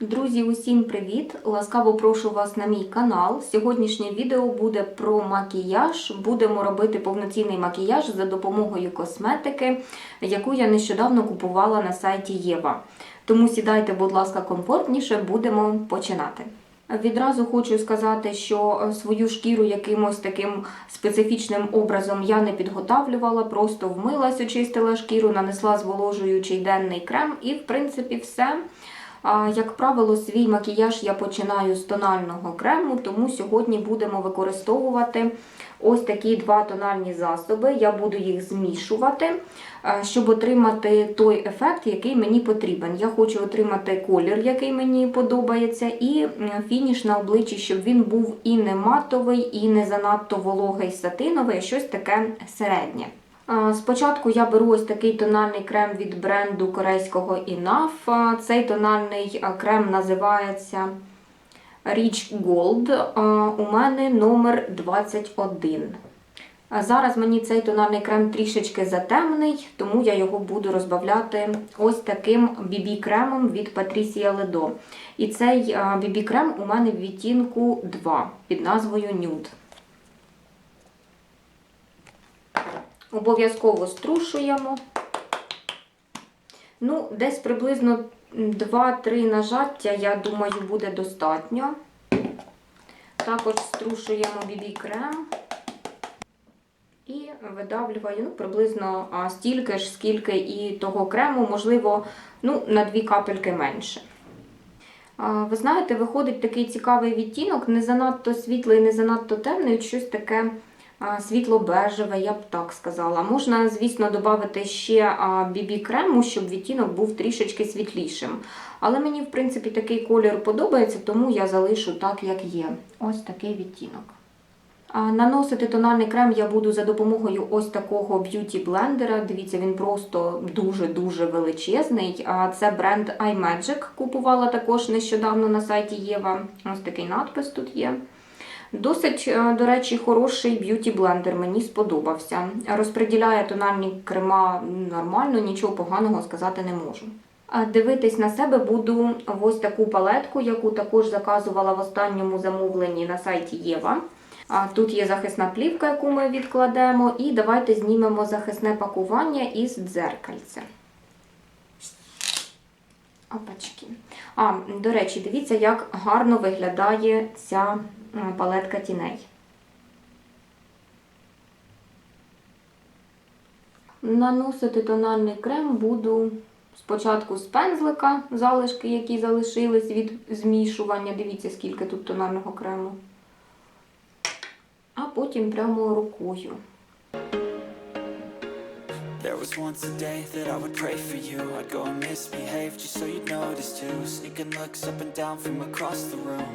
Друзі, усім привіт! Ласкаво прошу вас на мій канал. Сьогоднішнє відео буде про макіяж. Будемо робити повноцінний макіяж за допомогою косметики, яку я нещодавно купувала на сайті Єва. Тому сідайте, будь ласка, комфортніше, будемо починати. Відразу хочу сказати, що свою шкіру якимось таким специфічним образом я не підготавлювала, просто вмилась, очистила шкіру, нанесла зволожуючий денний крем і, в принципі, все. Як правило, свій макіяж я починаю з тонального крему, тому сьогодні будемо використовувати ось такі два тональні засоби. Я буду їх змішувати, е, щоб отримати той ефект, який мені потрібен. Я хочу отримати колір, який мені подобається, і фініш на обличчі, щоб він був і не матовий, і не занадто вологий сатиновий, а щось таке середнє. А, Спочатку я беру ось такий тональний крем від бренду корейського Enough. Цей тональний крем називається Rich Gold. У мене номер 21. Зараз мені цей тональний крем трішечки затемний, тому я його буду розбавляти ось таким BB-кремом від Patricia Ledo. І цей BB-крем у мене в відтінку 2 під назвою Nude. Обов'язково струшуємо. Ну, десь приблизно 2-3 нажаття, я думаю, буде достатньо. Також струшуємо BB-крем і видавлюю ну, приблизно стільки ж, скільки і того крему, можливо, ну, на 2 капельки менше. Ви знаєте, виходить такий цікавий відтінок, не занадто світлий, не занадто темний, щось таке світло-бежеве, я б так сказала. Можна, звісно, додати ще бібі-крему, щоб відтінок був трішечки світлішим. Але мені, в принципі, такий колір подобається, тому я залишу так, як є. Ось такий відтінок. Наносити тональний крем я буду за допомогою ось такого б'юті-блендера. Дивіться, він просто дуже-дуже величезний. Це бренд iMagic. Купувала також нещодавно на сайті Єва. Ось такий надпис тут є. Досить, е, до речі, хороший б'юті-блендер, мені сподобався. Розподіляє тональні крема нормально, нічого поганого сказати не можу. Дивитись на себе буду в ось таку палетку, яку також заказувала в останньому замовленні на сайті Єва. Тут є захисна плівка, яку ми відкладемо, і давайте знімемо захисне пакування із дзеркальця. Опачки. А, до речі, дивіться, як гарно виглядає ця палетка тіней. Наносити тональний крем буду спочатку з пензлика, залишки, які залишились від змішування. Дивіться, скільки тут тонального крему. А потім прямо рукою. There was once a day that I would pray for you I'd go and misbehave just so you'd notice too Sneaking looks up and down from across the room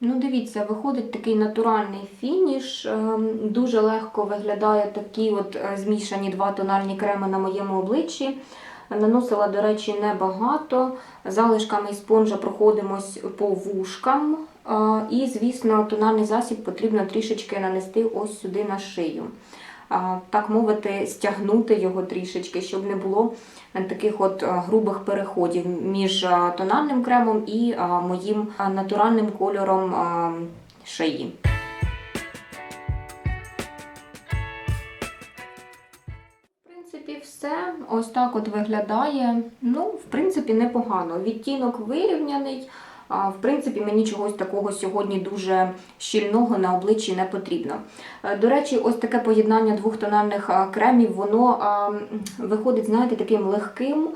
Ну, дивіться, виходить такий натуральний фініш. Ем, Дуже легко виглядає такі от е, змішані два тональні креми на моєму обличчі. Наносила, до речі, небагато. Залишками спонжа проходимось по вушкам. Е, І, звісно, тональний засіб потрібно трішечки нанести ось сюди на шию. Е, Так мовити, стягнути його трішечки, щоб не було таких от е, грубих переходів між е, тональним кремом і е, моїм е, натуральним кольором е, шиї. Все ось так от виглядає. Ну, в принципі, непогано. Відтінок вирівняний. В принципі, мені чогось такого сьогодні дуже щільного на обличчі не потрібно. Е, До речі, ось таке поєднання двох тональних кремів, воно виходить, знаєте, таким легким.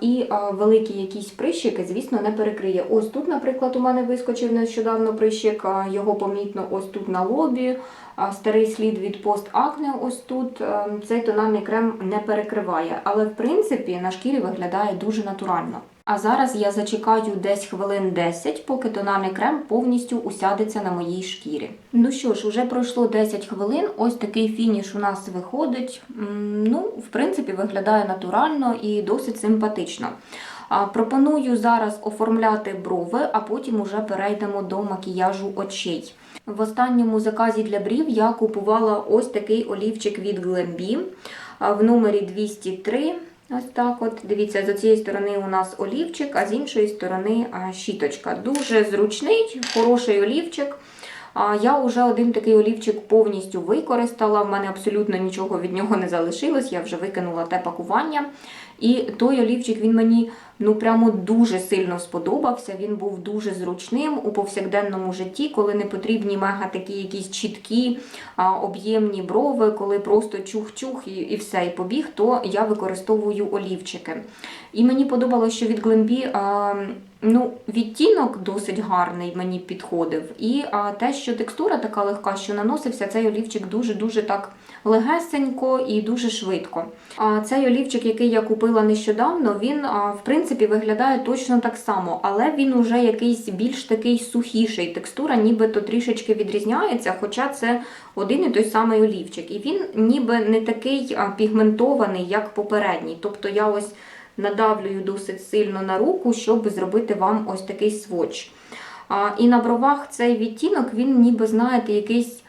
І великі якісь прищики, звісно, не перекриє. Ось тут, наприклад, у мене вискочив нещодавно прищик, його помітно ось тут на лобі. Старий слід від постакне ось тут. Е, Цей тональний крем не перекриває, але в принципі на шкірі виглядає дуже натурально. А зараз я зачекаю десь хвилин 10, поки тональний крем повністю усядеться на моїй шкірі. Ну що ж, вже пройшло 10 хвилин. Ось такий фініш у нас виходить. Ну, в принципі, виглядає натурально і досить симпатично. Пропоную зараз оформляти брови, а потім уже перейдемо до макіяжу очей. В останньому заказі для брів я купувала ось такий олівчик від Glambi в номері 203. Ось так от. Дивіться, з цієї сторони у нас олівчик, а з іншої сторони щіточка. Дуже зручний, хороший олівчик. Я вже один такий олівчик повністю використала. В мене абсолютно нічого від нього не залишилось. Я вже викинула те пакування. І той олівчик він мені ну прямо дуже сильно сподобався. Він був дуже зручним у повсякденному житті, коли не потрібні мега такі якісь чіткі, об'ємні брови, коли просто чух-чух і, і все, і побіг, то я використовую олівчики. І мені подобалося, що від а, ну, відтінок досить гарний мені підходив. І а, те, що текстура така легка, що наносився цей олівчик дуже-дуже так легесенько і дуже швидко. А цей олівчик, який я купила нещодавно, він а, в принципі виглядає точно так само, але він уже якийсь більш такий сухіший. Текстура нібито трішечки відрізняється, хоча це один і той самий олівчик. І він ніби не такий пігментований, як попередній. Тобто я ось надавлюю досить сильно на руку, щоб зробити вам ось такий сводч. І на бровах цей відтінок, він ніби, знаєте, якийсь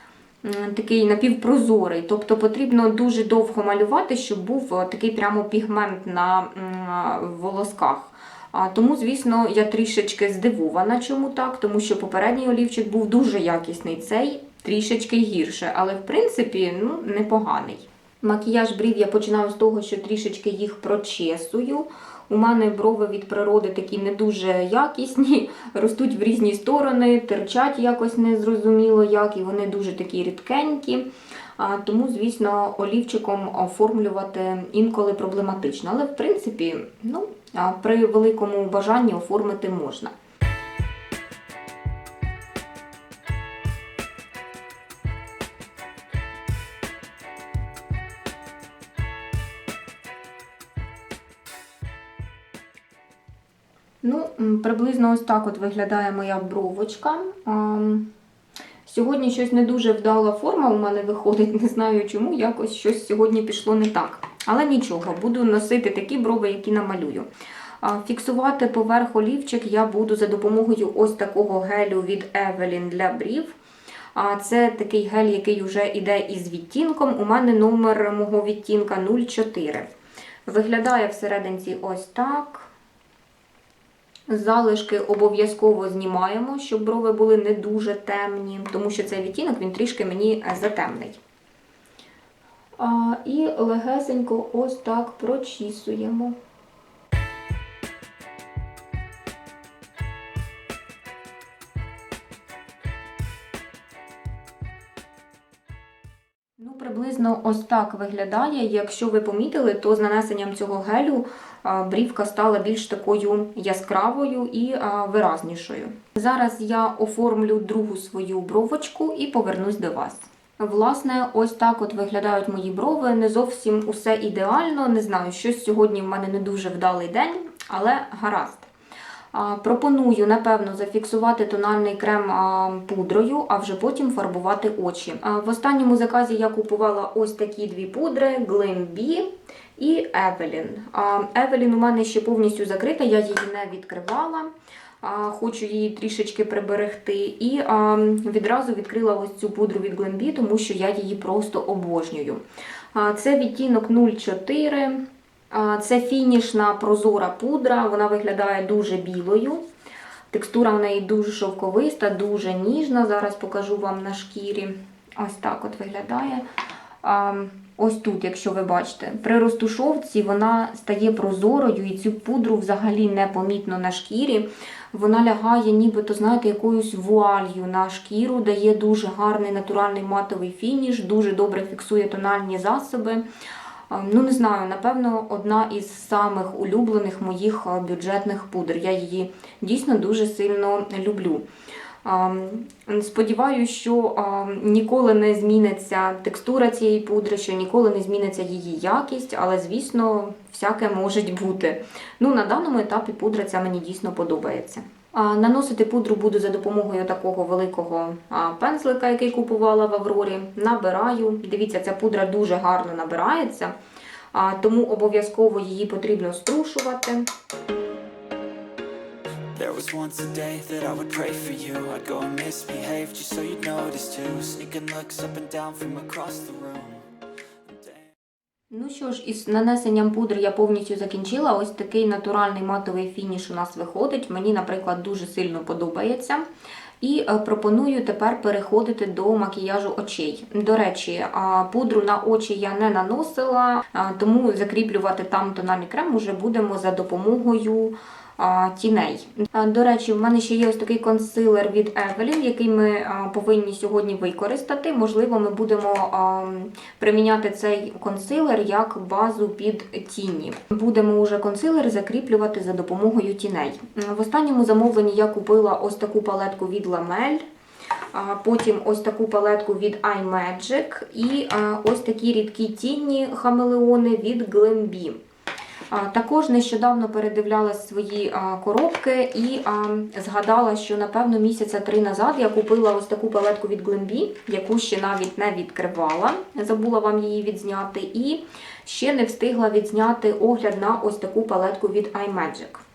такий напівпрозорий. Тобто потрібно дуже довго малювати, щоб був е, такий прямо пігмент на волосках. А, Тому, звісно, я трішечки здивована, чому так, тому що попередній олівчик був дуже якісний, цей трішечки гірше, але в принципі ну, непоганий. Макіяж брів я починаю з того, що трішечки їх прочесую. У мене брови від природи такі не дуже якісні, ростуть в різні сторони, терчать якось незрозуміло як, і вони дуже такі рідкенькі. Тому, звісно, олівчиком оформлювати інколи проблематично. Але, в принципі, ну, при великому бажанні оформити можна. Приблизно ось так от виглядає моя бровочка. Сьогодні щось не дуже вдала форма у мене виходить, не знаю чому, якось щось сьогодні пішло не так. Але нічого, буду носити такі брови, які намалюю. Фіксувати поверх олівчик я буду за допомогою ось такого гелю від Evelyn для брів. Це такий гель, який вже йде із відтінком. У мене номер мого відтінка 04. Виглядає всерединці ось так. Залишки обов'язково знімаємо, щоб брови були не дуже темні, тому що цей відтінок він трішки мені е, затемний. А, і легесенько ось так прочісуємо. Ну, приблизно ось так виглядає. Якщо ви помітили, то з нанесенням цього гелю брівка стала більш такою яскравою і виразнішою. Зараз я оформлю другу свою бровочку і повернусь до вас. Власне, ось так от виглядають мої брови. Не зовсім усе ідеально. Не знаю, щось сьогодні в мене не дуже вдалий день, але гаразд. Пропоную, напевно, зафіксувати тональний крем пудрою, а вже потім фарбувати очі. В останньому заказі я купувала ось такі дві пудри Glambi і. А, Evelyn у мене ще повністю закрита, я її не відкривала. Хочу її трішечки приберегти. І а, відразу відкрила ось цю пудру від Glambi, тому що я її просто обожнюю. А, Це відтінок 04. А, Це фінішна прозора пудра, вона виглядає дуже білою. Текстура в неї дуже шовковиста, дуже ніжна. Зараз покажу вам на шкірі. Ось так от виглядає. А, Ось тут, якщо ви бачите, при розтушовці вона стає прозорою і цю пудру взагалі не помітно на шкірі. Вона лягає, нібито, знаєте, якоюсь вуалью на шкіру, дає дуже гарний натуральний матовий фініш, дуже добре фіксує тональні засоби. Ну, не знаю, напевно, одна із самих улюблених моїх бюджетних пудр. Я її дійсно дуже сильно люблю. Сподіваюся, що ніколи не зміниться текстура цієї пудри, що ніколи не зміниться її якість, але, звісно, всяке може бути. Ну, на даному етапі пудра ця мені дійсно подобається. Наносити пудру буду за допомогою такого великого пензлика, який купувала в Аврорі. Набираю. Дивіться, ця пудра дуже гарно набирається, тому обов'язково її потрібно струшувати. There was once a day that I would pray for you I'd go and misbehave just so you'd notice too Sneaking looks up and down from across the room Ну що ж, із нанесенням пудри я повністю закінчила. Ось такий натуральний матовий фініш у нас виходить. Мені, наприклад, дуже сильно подобається. І е, пропоную тепер переходити до макіяжу очей. До речі, пудру на очі я не наносила, тому закріплювати там тональний крем уже будемо за допомогою тіней. До речі, в мене ще є ось такий консилер від Evelyn, який ми повинні сьогодні використати. Можливо, ми будемо приміняти цей консилер як базу під тіні. Будемо уже консилер закріплювати за допомогою тіней. В останньому замовленні я купила ось таку палетку від Lamel. Потім ось таку палетку від iMagic і ось такі рідкі тіні хамелеони від Glambi. Також нещодавно передивляла свої коробки і згадала, що напевно місяця три назад я купила ось таку палетку від Глембі, яку ще навіть не відкривала. Забула вам її відзняти. І ще не встигла відзняти огляд на ось таку палетку від iMagic.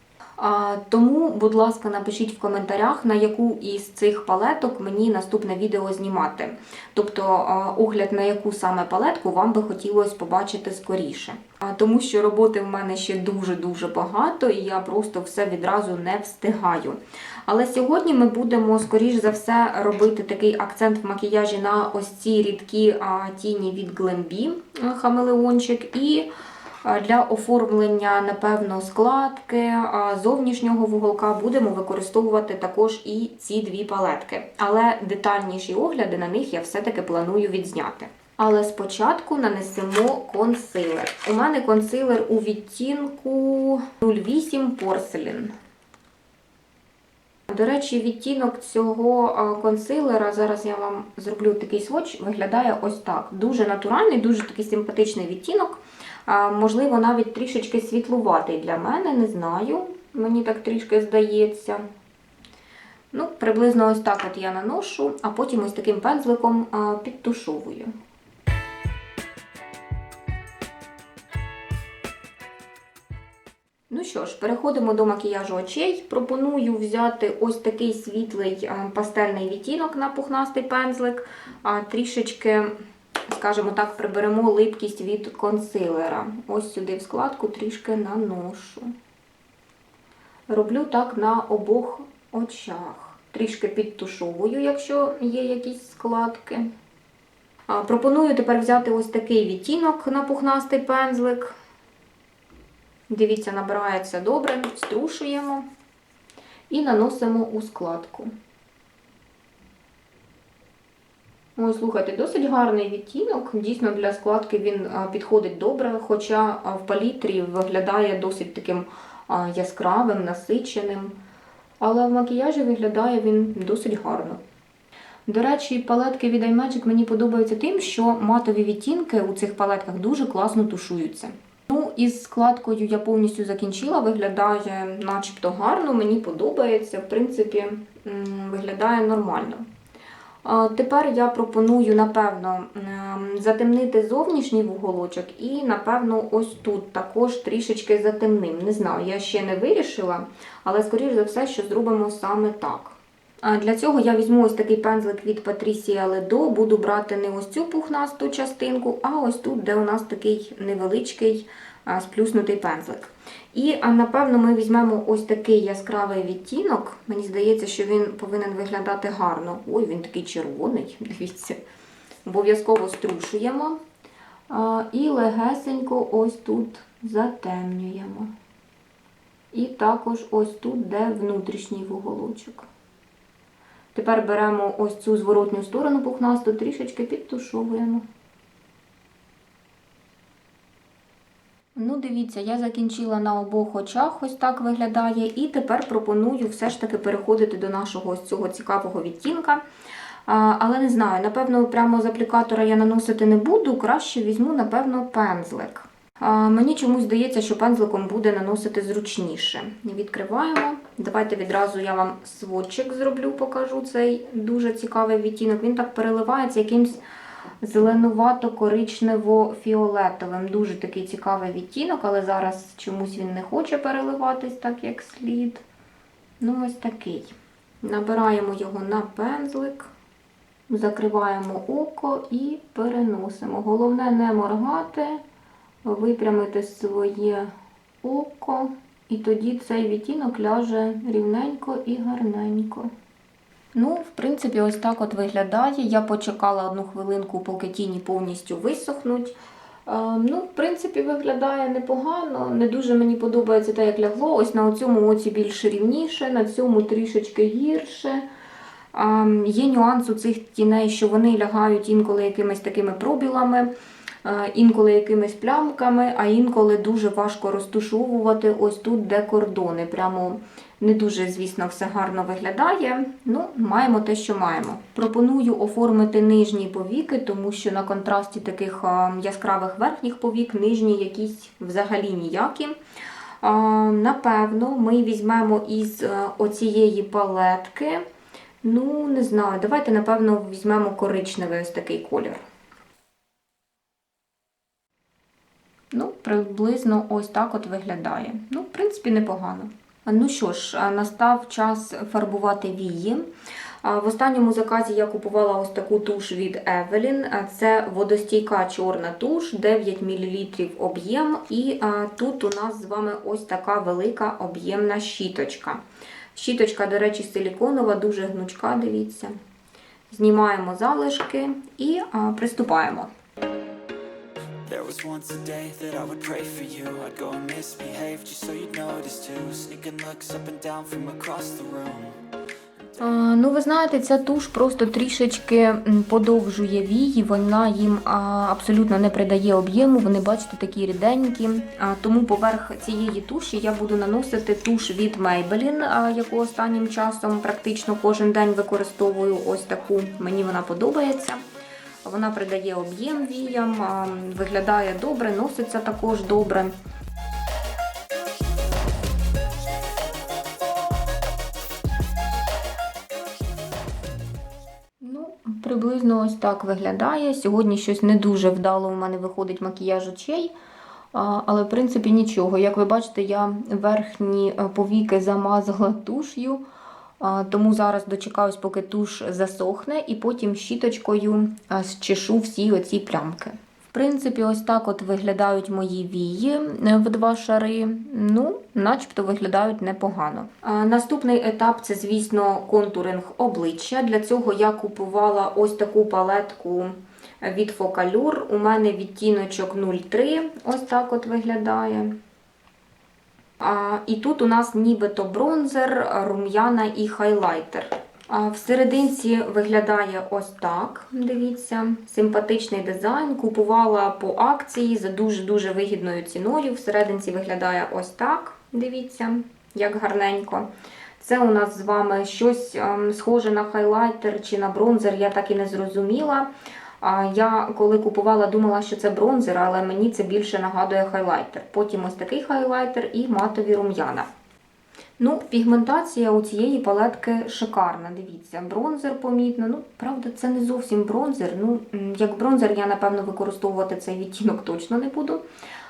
Тому, будь ласка, напишіть в коментарях, на яку із цих палеток мені наступне відео знімати. Тобто огляд на яку саме палетку вам би хотілося побачити скоріше. Тому що роботи в мене ще дуже-дуже багато, і я просто все відразу не встигаю. Але сьогодні ми будемо, скоріш за все, робити такий акцент в макіяжі на ось ці рідкі тіні від Glambi, хамелеончик, і для оформлення, напевно, складки зовнішнього вуголка будемо використовувати також і ці дві палетки. Але детальніші огляди на них я все-таки планую відзняти. Але спочатку нанесемо консилер. У мене консилер у відтінку 08 Porcelain. До речі, відтінок цього консилера, зараз я вам зроблю такий сводч, виглядає ось так. Дуже натуральний, дуже такий симпатичний відтінок. Можливо, навіть трішечки світлуватий для мене, не знаю. Мені так трішки здається. Ну, приблизно ось так от я наношу, а потім ось таким пензликом підтушовую. Ну що ж, переходимо до макіяжу очей. Пропоную взяти ось такий світлий пастельний відтінок на пухнастий пензлик, трішечки, скажімо так, приберемо липкість від консилера. Ось сюди в складку трішки наношу. Роблю так на обох очах. Трішки підтушовую, якщо є якісь складки. Пропоную тепер взяти ось такий відтінок на пухнастий пензлик. Дивіться, набирається добре, струшуємо і наносимо у складку. Ось, слухайте, досить гарний відтінок. Дійсно, для складки він підходить добре, хоча в палітрі виглядає досить таким яскравим, насиченим. Але в макіяжі виглядає він досить гарно. До речі, палетки від iMagic мені подобаються тим, що матові відтінки у цих палетках дуже класно тушуються. Ну, із складкою я повністю закінчила, виглядає начебто гарно, мені подобається, в принципі, виглядає нормально. Тепер я пропоную, напевно, затемнити зовнішній вуголочок і, напевно, ось тут також трішечки затемним. Не знаю, я ще не вирішила, але, скоріш за все, що зробимо саме так. Для цього я візьму ось такий пензлик від Patricia Ledo, буду брати не ось цю пухнасту частинку, а ось тут, де у нас такий невеличкий сплюснутий пензлик. І, напевно, ми візьмемо ось такий яскравий відтінок. Мені здається, що він повинен виглядати гарно. Ой, він такий червоний, дивіться. Обов'язково струшуємо. І легесенько ось тут затемнюємо. І також ось тут, де внутрішній вуголочок. Тепер беремо ось цю зворотню сторону пухнасту, трішечки підтушовуємо. Ну, дивіться, я закінчила на обох очах, ось так виглядає. І тепер пропоную все ж таки переходити до нашого ось цього цікавого відтінка. А, але не знаю, напевно, прямо з аплікатора я наносити не буду, краще візьму, напевно, пензлик. А, мені чомусь здається, що пензликом буде наносити зручніше. Відкриваємо. Давайте відразу я вам сводчик зроблю, покажу цей дуже цікавий відтінок. Він так переливається якимсь зеленувато-коричнево-фіолетовим. Дуже такий цікавий відтінок, але зараз чомусь він не хоче переливатись так, як слід. Ну, ось такий. Набираємо його на пензлик, закриваємо око і переносимо. Головне не моргати, випрямити своє око, і тоді цей відтінок ляже рівненько і гарненько. Ну, в принципі, ось так от виглядає. Я почекала одну хвилинку, поки тіні повністю висохнуть. Е, ну, в принципі, виглядає непогано. Не дуже мені подобається те, як лягло. Ось на цьому оці більш рівніше, на цьому трішечки гірше. А, є нюанс у цих тіней, що вони лягають інколи якимись такими пробілами, е, інколи якимись плямками, а інколи дуже важко розтушовувати ось тут, де кордони. Прямо не дуже, звісно, все гарно виглядає. Ну, маємо те, що маємо. Пропоную оформити нижні повіки, тому що на контрасті таких яскравих верхніх повік нижні якісь взагалі ніякі. Напевно, ми візьмемо із е, оцієї палетки. Ну, не знаю, давайте, напевно, візьмемо коричневий ось такий колір. Ну, приблизно ось так от виглядає. Ну, в принципі, непогано. Ну що ж, настав час фарбувати вії. В останньому заказі я купувала ось таку туш від Evelyn. Це водостійка чорна туш, 9 мл об'єм. І тут у нас з вами ось така велика об'ємна щіточка. Щіточка, до речі, силіконова, дуже гнучка, дивіться. Знімаємо залишки і приступаємо. Was once a day that I would pray for you I'd go and misbehave just so you'd notice too Sneaking looks up and down from across the room Ну, ви знаєте, ця туш просто трішечки подовжує вії, вона їм абсолютно не придає об'єму. Вони, бачите, такі ріденькі. Тому поверх цієї туші я буду наносити туш від Maybelline, яку останнім часом практично кожен день використовую. Ось таку. Мені вона подобається. Вона придає об'єм віям, виглядає добре, носиться також добре. Ну, приблизно ось так виглядає. Сьогодні щось не дуже вдало у мене виходить макіяж очей. Але, в принципі, нічого. Як ви бачите, я верхні е, повіки замазала туш'ю, тому зараз дочекаюсь, поки туш засохне, і потім щіточкою зчешу всі оці плямки. В принципі, ось так от виглядають мої вії е, в два шари. Ну, начебто виглядають непогано. Наступний етап це, звісно, контуринг обличчя. Для цього я купувала ось таку палетку від Focallure. У мене відтіночок 03. Ось так от виглядає. І тут у нас нібито бронзер, рум'яна і хайлайтер. В серединці виглядає ось так. Дивіться, симпатичний дизайн. Купувала по акції за дуже-дуже вигідною ціною. В серединці виглядає ось так. Дивіться, як гарненько. Це у нас з вами щось ем, схоже на хайлайтер чи на бронзер, я так і не зрозуміла. Я коли купувала, думала, що це бронзер, але мені це більше нагадує хайлайтер. Потім ось такий хайлайтер і матові рум'яна. Ну, пігментація у цієї палетки шикарна. Дивіться, бронзер помітно. Ну, правда, це не зовсім бронзер. Ну, як бронзер, я напевно використовувати цей відтінок точно не буду.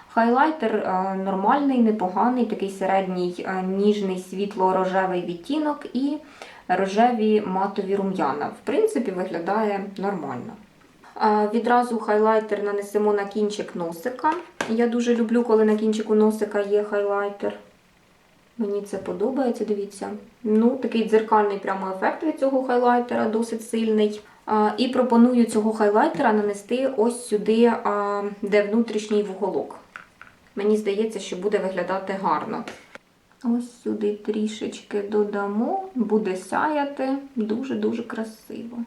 Хайлайтер е, нормальний, непоганий, такий середній е, ніжний світло-рожевий відтінок і рожеві матові рум'яна. В принципі, виглядає нормально. Відразу хайлайтер нанесемо на кінчик носика. Я дуже люблю, коли на кінчику носика є хайлайтер. Мені це подобається, дивіться. Ну, такий дзеркальний прямо ефект від цього хайлайтера, досить сильний. І пропоную цього хайлайтера нанести ось сюди, де внутрішній вуголок. Мені здається, що буде виглядати гарно. Ось сюди трішечки додамо, буде сяяти дуже-дуже красиво.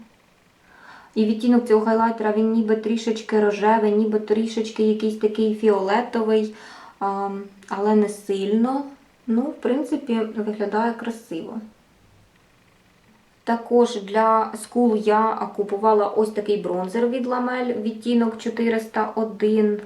І відтінок цього хайлайтера він ніби трішечки рожевий, ніби трішечки якийсь такий фіолетовий. але не сильно. Ну, в принципі, виглядає красиво. Також для скул я купувала ось такий бронзер від Ламель, відтінок 401.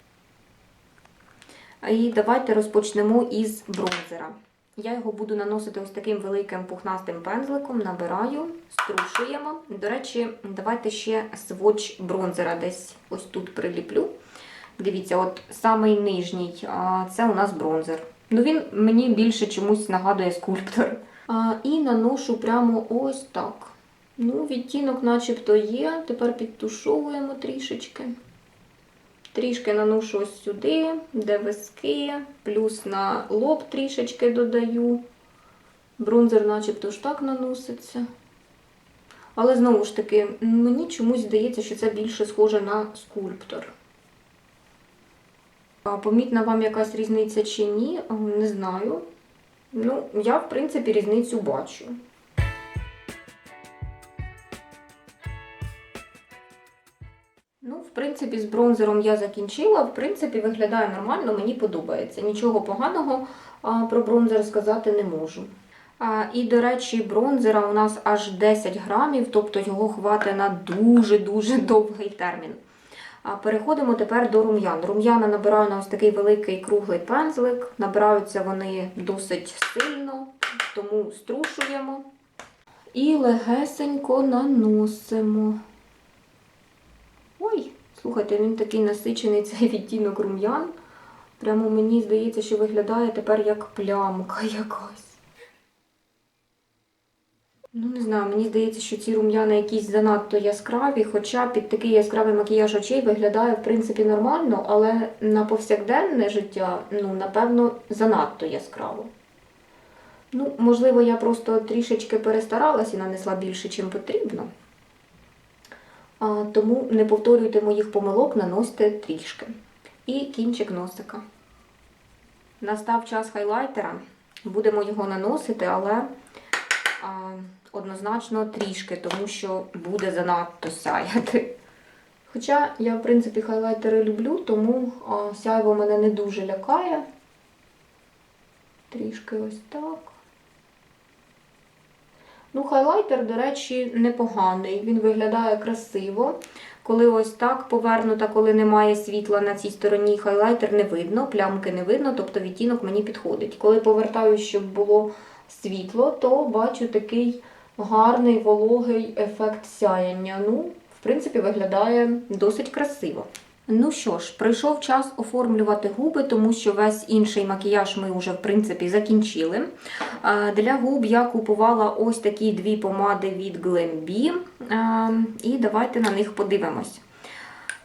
І давайте розпочнемо із бронзера. Я його буду наносити ось таким великим пухнастим пензликом, набираю, струшуємо. До речі, давайте ще сводч бронзера десь ось тут приліплю. Дивіться, от самий нижній це у нас бронзер. Ну він мені більше чомусь нагадує скульптор. І наношу прямо ось так. Ну, відтінок начебто є. Тепер підтушовуємо трішечки. Трішки наношу ось сюди, де виски, плюс на лоб трішечки додаю. Бронзер начебто ж так наноситься. Але знову ж таки, мені чомусь здається, що це більше схоже на скульптор. Помітна вам якась різниця чи ні, не знаю. Ну, я, в принципі, різницю бачу. Ну, в принципі, з бронзером я закінчила. В принципі, виглядає нормально, мені подобається. Нічого поганого про бронзер сказати не можу. І, до речі, бронзера у нас аж 10 грамів, тобто його хватить на дуже-дуже довгий термін. Переходимо тепер до рум'ян. Рум'яна набираю на ось такий великий круглий пензлик. Набираються вони досить сильно, тому струшуємо. І легесенько наносимо. Ой, слухайте, він такий насичений цей відтінок рум'ян. Прямо мені здається, що виглядає тепер як плямка якась. Ну, не знаю, мені здається, що ці рум'яна якісь занадто яскраві, хоча під такий яскравий макіяж очей виглядає, в принципі, нормально, але на повсякденне життя, ну, напевно, занадто яскраво. Ну, можливо, я просто трішечки перестаралась і нанесла більше, чим потрібно. Тому не повторюйте моїх помилок, наносьте трішки. І кінчик носика. Настав час хайлайтера. Будемо його наносити, але а, однозначно трішки, тому що буде занадто сяяти. Хоча я, в принципі, хайлайтери люблю, тому а, сяйво мене не дуже лякає. Трішки ось так. Ну, хайлайтер, до речі, непоганий. Він виглядає красиво. Коли ось так повернута, коли немає світла на цій стороні, хайлайтер не видно, плямки не видно, тобто відтінок мені підходить. Коли повертаю, щоб було світло, то бачу такий гарний вологий ефект сяєння. Ну, в принципі, виглядає досить красиво. Ну що ж, прийшов час оформлювати губи, тому що весь інший макіяж ми вже в принципі закінчили. Для губ я купувала ось такі дві помади від Glambi. І давайте на них подивимось.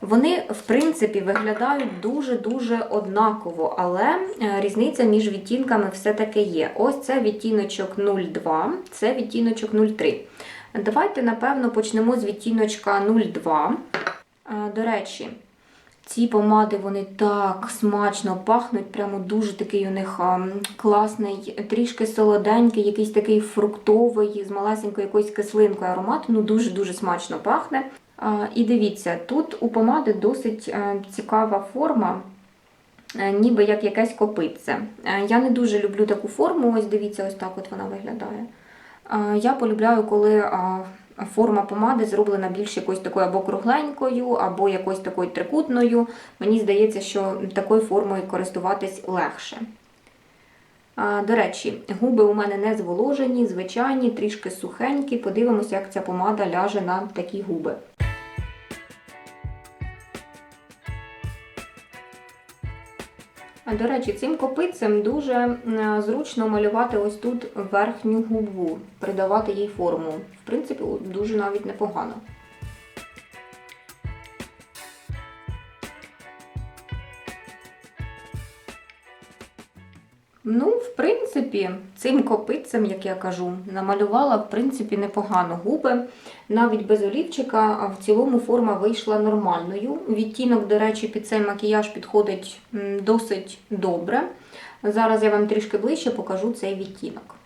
Вони, в принципі, виглядають дуже-дуже однаково, але е, різниця між відтінками все-таки є. Ось це відтіночок 02, це відтіночок 03. Давайте, напевно, почнемо з відтіночка 02. До речі, ці помади вони так смачно пахнуть, прямо дуже такий у них класний, трішки солоденький, якийсь такий фруктовий, з малесенькою якоюсь кислинкою аромат. Ну дуже-дуже смачно пахне. І дивіться, тут у помади досить цікава форма, ніби як якесь копитце. Я не дуже люблю таку форму, ось дивіться, ось так от вона виглядає. Я полюбляю, коли. Форма помади зроблена більш якось такою або кругленькою, або якоюсь такою трикутною. Мені здається, що такою формою користуватись легше. До речі, губи у мене не зволожені, звичайні, трішки сухенькі. Подивимося, як ця помада ляже на такі губи. До речі, цим копицем дуже е, зручно малювати ось тут верхню губу, придавати їй форму. В принципі, дуже навіть непогано. Ну, в принципі, цим копитцем, як я кажу, намалювала в принципі непогано губи. Навіть без олівчика, в цілому форма вийшла нормальною. Відтінок, до речі, під цей макіяж підходить досить добре. Зараз я вам трішки ближче покажу цей відтінок.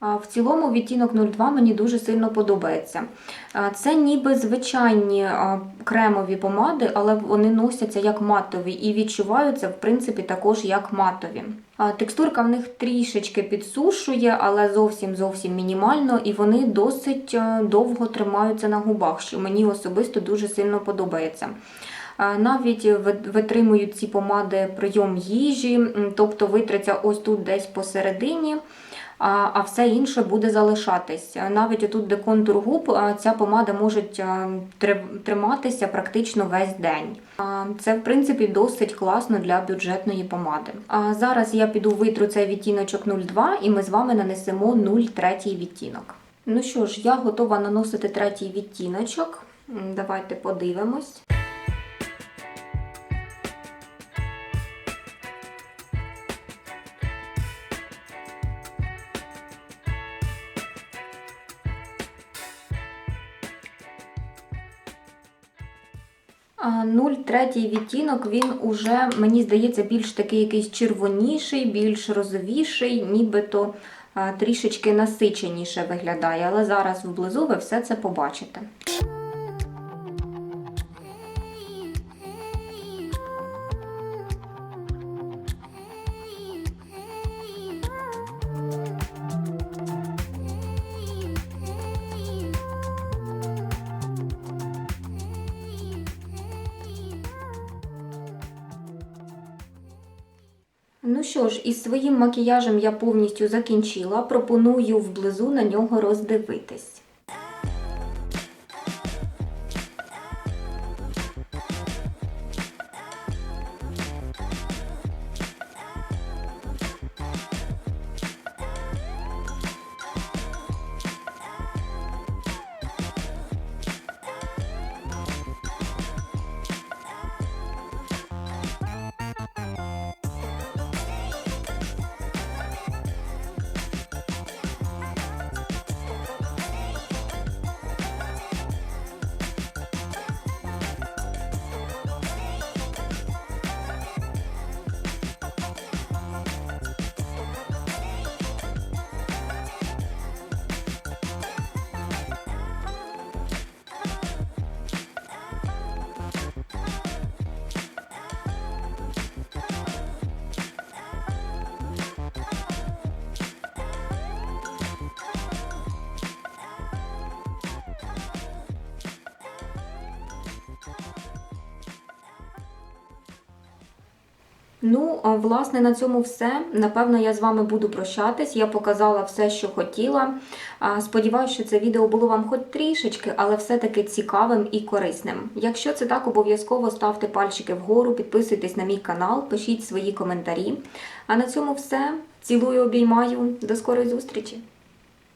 В цілому відтінок 02 мені дуже сильно подобається. Це ніби звичайні кремові помади, але вони носяться як матові і відчуваються, в принципі, також як матові. Текстурка в них трішечки підсушує, але зовсім зовсім мінімально, і вони досить е, довго тримаються на губах, що мені особисто дуже сильно подобається. Навіть витримують ці помади прийом їжі, тобто витраться ось тут десь посередині, а, все інше буде залишатись. Навіть отут, де контур губ, ця помада може триматися практично весь день. Це, в принципі, досить класно для бюджетної помади. А зараз я піду витру цей відтіночок 02 і ми з вами нанесемо 03 відтінок. Ну що ж, я готова наносити третій відтіночок. Давайте подивимось. 03 відтінок, він уже, мені здається, більш такий якийсь червоніший, більш розовіший, нібито трішечки насиченіше виглядає. Але зараз вблизу ви все це побачите. Ну що ж, із своїм макіяжем я повністю закінчила. Пропоную вблизу на нього роздивитись. Ну, власне, на цьому все. Напевно, я з вами буду прощатись. Я показала все, що хотіла. Сподіваюся, що це відео було вам хоч трішечки, але все-таки цікавим і корисним. Якщо це так, обов'язково ставте пальчики вгору, підписуйтесь на мій канал, пишіть свої коментарі. А на цьому все. Цілую, обіймаю. До скорої зустрічі!